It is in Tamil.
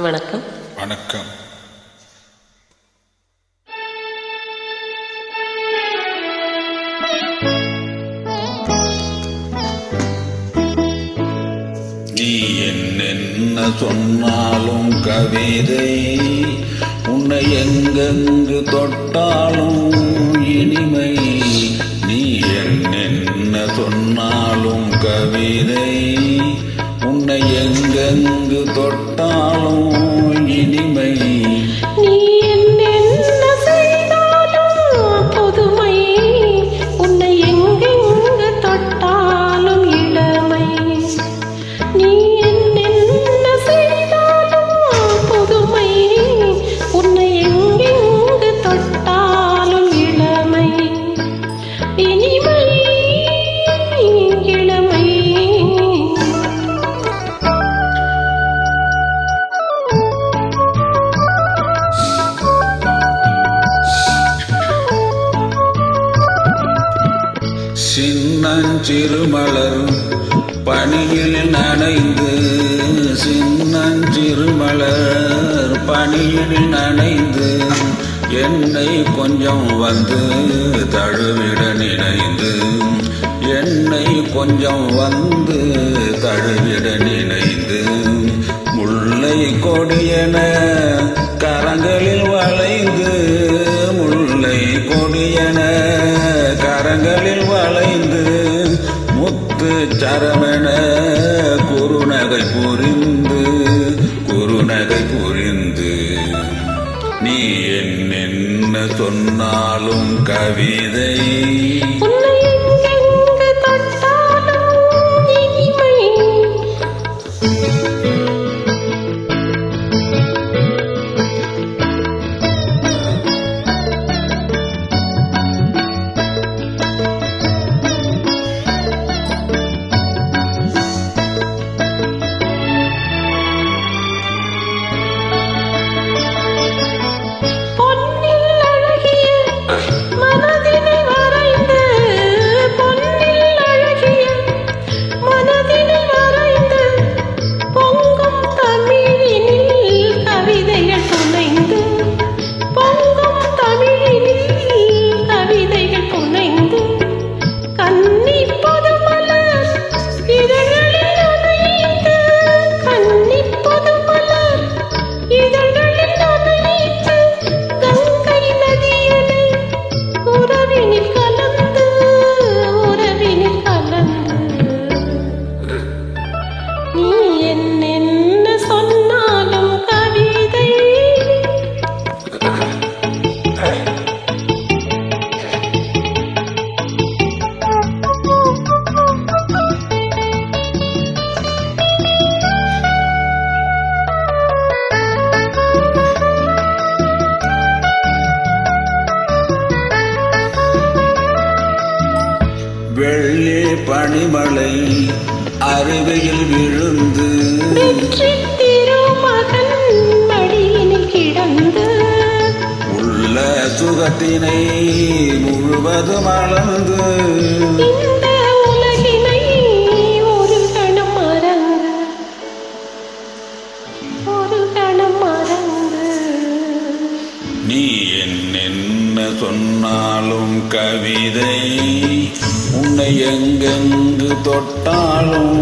வணக்கம். வணக்கம். நீ என்னென்ன சொன்னாலும் கவிதை உன்னை எங்கெங்கு தொட்டாலும் இனிமை. நீ என்னென்ன சொன்னாலும் கவிதை எங்கு தொட்டாலும் சின்னஞ்சிறுமலர் பனியில் நனைந்து சின்னஞ்சிறுமலர் பனியில் நனைந்து என்னை கொஞ்சம் வந்து தழுவிட நினைந்து என்னை கொஞ்சம் வந்து தழுவிட நினைந்து முல்லை கொடியன கரங்களில் வளைந்து கரங்களில் முத்து சரமென குறுநகை புரிந்து குறுநகை புரிந்து. நீ என்னென்ன சொன்னாலும் கவிதை பனிமலை அருவியில் விழுந்து உள்ள சுகத்தினை முழுவதும் அளந்து நீ என்னென்ன சொன்னாலும் கவிதை உன்னை எங்கெங்கு தொட்டாலும்